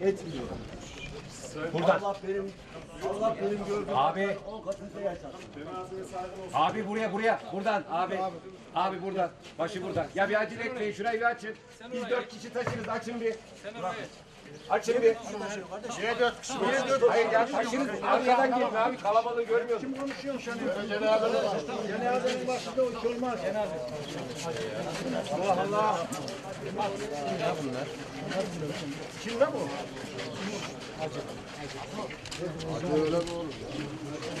etmiyor. Buradan. Allah benim Allah benim gördüğüm Abi. 10 katında yaşasın. Abi buraya buraya. Buradan abi. Abi buradan. Başı buradan. Ya bir acele etmeyin. Şurayı bir açın. Biz dört kişi taşırız. Açın bir. Açın bir. Niye dört kişi? Niye dört? Hayır ya taşırız. Arkadan gelin abi. Kalabalığı görmüyoruz. Kim konuşuyor sen? Cenazenin başında o iş olmaz. Allah Allah. Kimde bu? Kendisi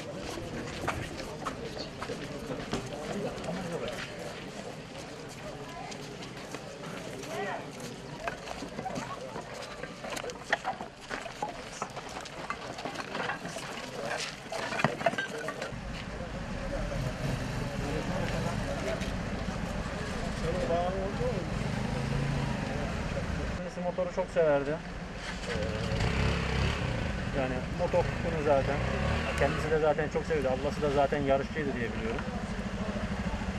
motoru çok severdi. Ee, yani motor tutkunu zaten. Kendisi de zaten çok seviyordu. Ablası da zaten yarışçıydı diye biliyorum.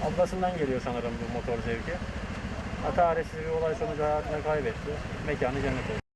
Ablasından geliyor sanırım bu motor zevki. Hatta bir olay sonucu hayatını kaybetti. Mekanı cennet oldu.